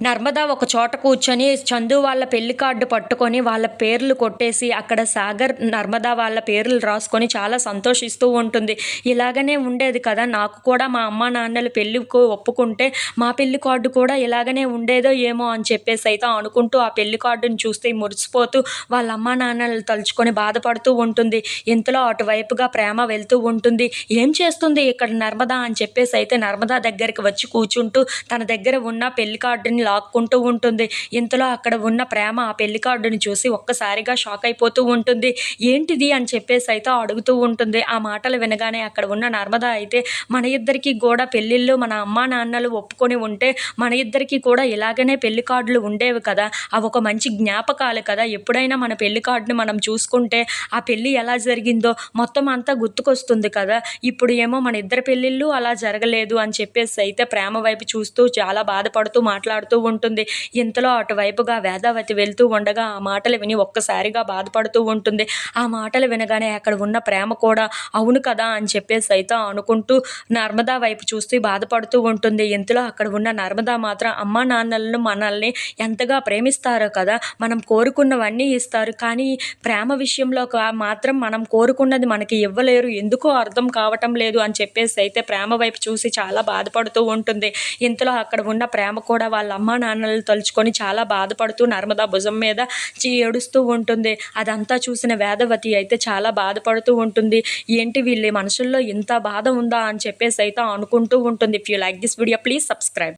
నర్మద ఒక చోట కూర్చొని చందు వాళ్ళ పెళ్ళి కార్డు పట్టుకొని వాళ్ళ పేర్లు కొట్టేసి అక్కడ సాగర్ నర్మద వాళ్ళ పేర్లు రాసుకొని చాలా సంతోషిస్తూ ఉంటుంది. ఇలాగనే ఉండేది కదా. నాకు కూడా మా అమ్మ నాన్నలు పెళ్ళికి ఒప్పుకుంటే మా పెళ్ళి కార్డు కూడా ఇలాగనే ఉండేదో ఏమో అని చెప్పేసి అయితే అనుకుంటూ ఆ పెళ్ళి కార్డుని చూస్తే మురిసిపోతూ వాళ్ళ అమ్మ నాన్నలు తలుచుకొని బాధపడుతూ ఉంటుంది. ఇంతలో అటువైపుగా ప్రేమ వెళ్తూ ఉంటుంది. ఏం చేస్తుంది ఇక్కడ నర్మద అని చెప్పేసి అయితే నర్మదా దగ్గరికి వచ్చి కూర్చుంటూ తన దగ్గర ఉన్న పెళ్ళి కార్డుని లాక్కుంటూ ఉంటుంది. ఇంతలో అక్కడ ఉన్న ప్రేమ ఆ పెళ్ళి కార్డుని చూసి ఒక్కసారిగా షాక్ అయిపోతూ ఉంటుంది. ఏంటిది అని చెప్పేసి అయితే అడుగుతూ ఉంటుంది. ఆ మాటలు వినగానే అక్కడ ఉన్న నర్మద అయితే మన ఇద్దరికి కూడా పెళ్ళిళ్ళు మన అమ్మా నాన్నలు ఒప్పుకొని ఉంటే మన ఇద్దరికి కూడా ఇలాగనే పెళ్ళి కార్డులు ఉండేవి కదా. అవి ఒక మంచి జ్ఞాపకాలు కదా. ఎప్పుడైనా మన పెళ్ళి కార్డుని మనం చూసుకుంటే ఆ పెళ్ళి ఎలా జరిగిందో మొత్తం అంతా గుర్తుకొస్తుంది కదా. ఇప్పుడు ఏమో మన ఇద్దరు పెళ్ళిళ్ళు అలా జరగలేదు అని చెప్పేసి అయితే ప్రేమ వైపు చూస్తూ చాలా బాధపడుతూ మాట్లాడుతూ ఉంటుంది. ఇంతలో అటువైపుగా వేదావతి వెళ్తూ ఉండగా ఆ మాటలు విని ఒక్కసారిగా బాధపడుతూ ఉంటుంది. ఆ మాటలు వినగానే అక్కడ ఉన్న ప్రేమ కూడా అవును కదా అని చెప్పేసి అయితే అనుకుంటూ నర్మదా వైపు చూస్తూ బాధపడుతూ ఉంటుంది. ఇంతలో అక్కడ ఉన్న నర్మదా మాత్రం అమ్మా నాన్నలను మనల్ని ఎంతగా ప్రేమిస్తారో కదా మనం కోరుకున్నవన్నీ ఇస్తారు. కానీ ప్రేమ విషయంలో మాత్రం మనం కోరుకున్నది మనకి ఇవ్వలేరు. ఎందుకో అర్థం కావటం లేదు అని చెప్పేసి అయితే ప్రేమ వైపు చూసి చాలా బాధపడుతూ ఉంటుంది. ఇంతలో అక్కడ ఉన్న ప్రేమ కూడా వాళ్ళ అమ్మ నాన్నలు తలుచుకొని చాలా బాధపడుతూ నర్మదా భుజం మీద చీ ఏడుస్తూ ఉంటుంది. అదంతా చూసిన వేదవతి అయితే చాలా బాధపడుతూ ఉంటుంది. ఏంటి వీళ్ళ మనుషుల్లో ఇంత బాధ ఉందా అని చెప్పేసి అయితే అనుకుంటూ ఉంటుంది. If you like this video please subscribe